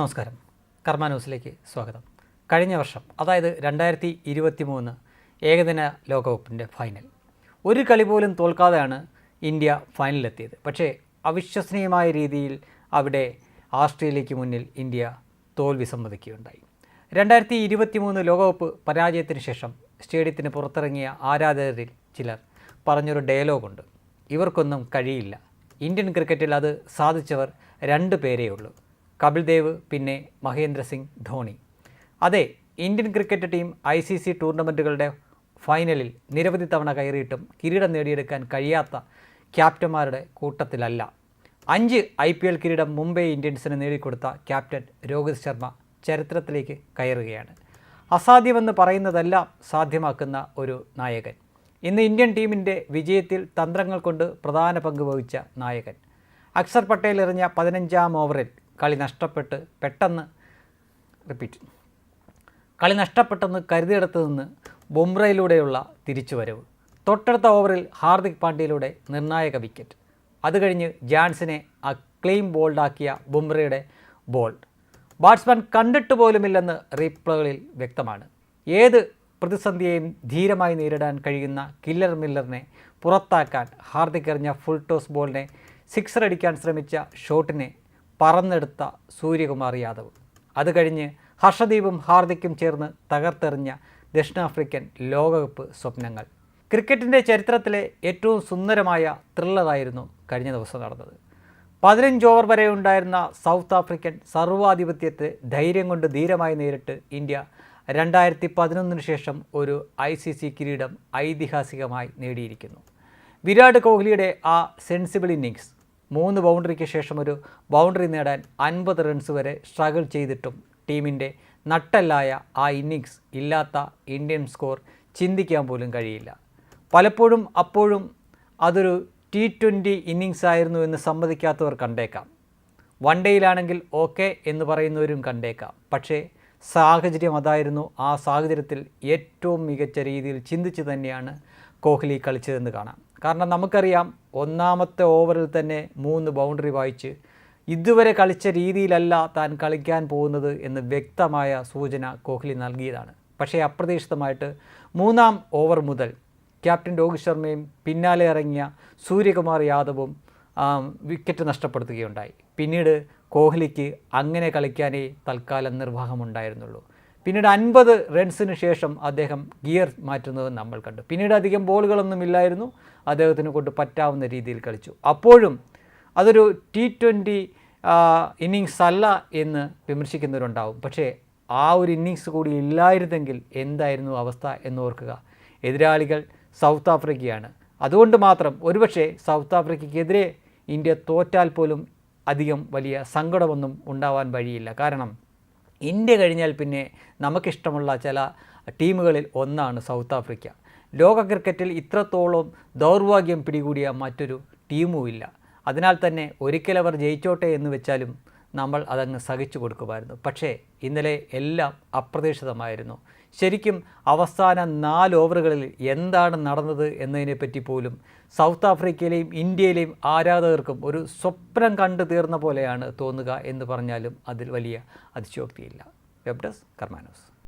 നമസ്കാരം. കർമ്മ ന്യൂസിലേക്ക് സ്വാഗതം. കഴിഞ്ഞ വർഷം അതായത് രണ്ടായിരത്തി ഇരുപത്തി മൂന്ന് ഏകദിന ലോകകപ്പിന്റെ ഫൈനൽ. ഒരു കളി പോലും തോൽക്കാതെയാണ് ഇന്ത്യ ഫൈനലിലെത്തിയത്. പക്ഷേ അവിശ്വസനീയമായ രീതിയിൽ അവിടെ ആസ്ട്രേലിയയ്ക്ക് മുന്നിൽ ഇന്ത്യ തോൽവി സമ്മതിക്കുകയുണ്ടായി. രണ്ടായിരത്തി ഇരുപത്തി മൂന്ന് ലോകകപ്പ് പരാജയത്തിന് ശേഷം സ്റ്റേഡിയത്തിന് പുറത്തിറങ്ങിയ ആരാധകരിൽ ചിലർ പറഞ്ഞൊരു ഡയലോഗുണ്ട്. ഇവർക്കൊന്നും കഴിയില്ല. ഇന്ത്യൻ ക്രിക്കറ്റിൽ അത് സാധിച്ചവർ രണ്ട് പേരേയുള്ളൂ കപിൽ ദേവ് പിന്നെ മഹേന്ദ്ര സിംഗ് ധോണി. അതെ Indian cricket team I C C ടൂർണമെന്റുകളുടെ ഫൈനലിൽ നിരവധി തവണ കയറിയിട്ടും കിരീടം നേടിയെടുക്കാൻ കഴിയാത്ത ക്യാപ്റ്റന്മാരുടെ കൂട്ടത്തിലല്ല. അഞ്ച് ഐ പി എൽ കിരീടം മുംബൈ ഇന്ത്യൻസിന് നേടിക്കൊടുത്ത ക്യാപ്റ്റൻ രോഹിത് ശർമ്മ ചരിത്രത്തിലേക്ക് കയറുകയാണ്. അസാധ്യമെന്ന് പറയുന്നതെല്ലാം സാധ്യമാക്കുന്ന ഒരു നായകൻ. ഇന്ന് ഇന്ത്യൻ ടീമിന്റെ വിജയത്തിൽ തന്ത്രങ്ങൾ കൊണ്ട് പ്രധാന പങ്ക് വഹിച്ച നായകൻ. അക്ഷർ പട്ടേൽ എറിഞ്ഞ പതിനഞ്ചാം ഓവറിൽ കളി നഷ്ടപ്പെട്ട് പെട്ടെന്ന് റിപ്പീറ്റ് കളി നഷ്ടപ്പെട്ടെന്ന് കരുതിയിടത്ത് നിന്ന് ബുംറയിലൂടെയുള്ള തിരിച്ചുവരവ്. തൊട്ടടുത്ത ഓവറിൽ ഹാർദിക് പാണ്ഡ്യയിലൂടെ നിർണായക വിക്കറ്റ് അത് കഴിഞ്ഞ് ജാൻസിനെ അക്ലെയിം ബോൾഡാക്കിയ ബുംറയുടെ ബോൾ ബാറ്റ്സ്മാൻ കണ്ടിട്ട് പോലുമില്ലെന്ന് റീപ്ലകളിൽ വ്യക്തമാണ്. ഏത് പ്രതിസന്ധിയെയും ധീരമായി നേരിടാൻ കഴിയുന്ന കില്ലർ മില്ലറിനെ പുറത്താക്കാൻ ഹാർദിക് എറിഞ്ഞ ഫുൾ ടോസ് ബോളിനെ സിക്സർ അടിക്കാൻ ശ്രമിച്ച ഷോട്ടിനെ പറന്നെടുത്ത സൂര്യകുമാർ യാദവ്. അത് കഴിഞ്ഞ് ഹർഷദീപും ഹാർദിക്കും ചേർന്ന് തകർത്തെറിഞ്ഞ ദക്ഷിണാഫ്രിക്കൻ ലോകകപ്പ് സ്വപ്നങ്ങൾ. ക്രിക്കറ്റിന്റെ ചരിത്രത്തിലെ ഏറ്റവും സുന്ദരമായ ത്രില്ലറായിരുന്നു കഴിഞ്ഞ ദിവസം നടന്നത്. പതിനഞ്ച് ഓവർ വരെ ഉണ്ടായിരുന്ന സൗത്ത് ആഫ്രിക്കൻ സർവാധിപത്യത്തെ ധൈര്യം കൊണ്ട് ധീരമായി നേരിട്ട് ഇന്ത്യ രണ്ടായിരത്തി പതിനൊന്നിന് ശേഷം ഒരു ഐ സി സി കിരീടം ഐതിഹാസികമായി നേടിയിരിക്കുന്നു. വിരാട് കോഹ്ലിയുടെ ആ സെൻസിബിൾ ഇന്നിങ്സ് മൂന്ന് ബൗണ്ടറിക്ക് ശേഷം ഒരു ബൗണ്ടറി നേടാൻ അൻപത് റൺസ് വരെ സ്ട്രഗിൾ ചെയ്തിട്ടും ടീമിന്റെ നട്ടല്ലായ ആ ഇന്നിങ്സ് ഇല്ലാത്ത ഇന്ത്യൻ സ്കോർ ചിന്തിക്കാൻ പോലും കഴിയില്ല. പലപ്പോഴും അപ്പോഴും അതൊരു ടി ട്വന്റി ഇന്നിങ്സ് ആയിരുന്നു എന്ന് സമ്മതിക്കാത്തവർ കണ്ടേക്കാം. വൺ ഡേയിലാണെങ്കിൽ ഓക്കെ എന്ന് പറയുന്നവരും കണ്ടേക്കാം. പക്ഷേ സാഹചര്യം അതായിരുന്നു. ആ സാഹചര്യത്തിൽ ഏറ്റവും മികച്ച രീതിയിൽ ചിന്തിച്ച് തന്നെയാണ് കോഹ്ലി കളിച്ചതെന്ന് കാണാം. കാരണം നമുക്കറിയാം ഒന്നാമത്തെ ഓവറിൽ തന്നെ മൂന്ന് ബൗണ്ടറി വായിച്ച് ഇതുവരെ കളിച്ച രീതിയിലല്ല താൻ കളിക്കാൻ പോകുന്നത് എന്ന് വ്യക്തമായ സൂചന കോഹ്ലി നൽകിയതാണ്. പക്ഷേ അപ്രതീക്ഷിതമായിട്ട് മൂന്നാം ഓവർ മുതൽ ക്യാപ്റ്റൻ രോഹിത് ശർമ്മയും പിന്നാലെ ഇറങ്ങിയ സൂര്യകുമാർ യാദവും വിക്കറ്റ് നഷ്ടപ്പെടുത്തുകയുണ്ടായി. പിന്നീട് കോഹ്ലിക്ക് അങ്ങനെ കളിക്കാനേ തൽക്കാലം നിർവാഹമുണ്ടായിരുന്നുള്ളൂ. പിന്നീട് അൻപത് റൺസിന് ശേഷം അദ്ദേഹം ഗിയർ മാറ്റുന്നത് നമ്മൾ കണ്ടു. പിന്നീട് അധികം ബോളുകളൊന്നും ഇല്ലായിരുന്നു. അദ്ദേഹത്തിന് കൊണ്ട് പറ്റാവുന്ന രീതിയിൽ കളിച്ചു. അപ്പോഴും അതൊരു ടി ട്വന്റി ഇന്നിങ്സ് അല്ല എന്ന് വിമർശിക്കുന്നവരുണ്ടാവും. പക്ഷേ ആ ഒരു ഇന്നിങ്സ് കൂടി ഇല്ലായിരുന്നെങ്കിൽ എന്തായിരുന്നു അവസ്ഥ എന്ന് ഓർക്കുക. എതിരാളികൾ സൗത്ത് ആഫ്രിക്കയാണ്. അതുകൊണ്ട് മാത്രം ഒരുപക്ഷെ സൗത്ത് ആഫ്രിക്കയ്ക്കെതിരെ ഇന്ത്യ തോറ്റാൽ പോലും അധികം വലിയ സങ്കടമൊന്നും ഉണ്ടാവാൻ വഴിയില്ല. കാരണം ഇന്ത്യ കഴിഞ്ഞാൽ പിന്നെ നമുക്കിഷ്ടമുള്ള ചില ടീമുകളിൽ ഒന്നാണ് സൗത്ത് ആഫ്രിക്ക. ലോക ക്രിക്കറ്റിൽ ഇത്രത്തോളം ദൗർഭാഗ്യം പിടികൂടിയ മറ്റൊരു ടീമുമില്ല അതിനാൽ തന്നെ ഒരിക്കലവർ ജയിച്ചോട്ടെ എന്ന് വെച്ചാലും നമ്മൾ അതങ്ങ് സഹിച്ചു കൊടുക്കുമായിരുന്നു. പക്ഷേ ഇന്നലെ എല്ലാം അപ്രതീക്ഷിതമായിരുന്നു. ശരിക്കും അവസാന നാല് ഓവറുകളിൽ എന്താണ് നടന്നത് എന്നതിനെപ്പറ്റി പോലും സൗത്ത് ആഫ്രിക്കയിലെയും ഇന്ത്യയിലെയും ആരാധകർക്കും ഒരു സ്വപ്നം കണ്ടു തീർന്ന പോലെയാണ് തോന്നുക എന്ന് പറഞ്ഞാലും അതിൽ വലിയ അതിശോക്തിയില്ല വെബ് ഡെസ്ക് കർമാനോസ്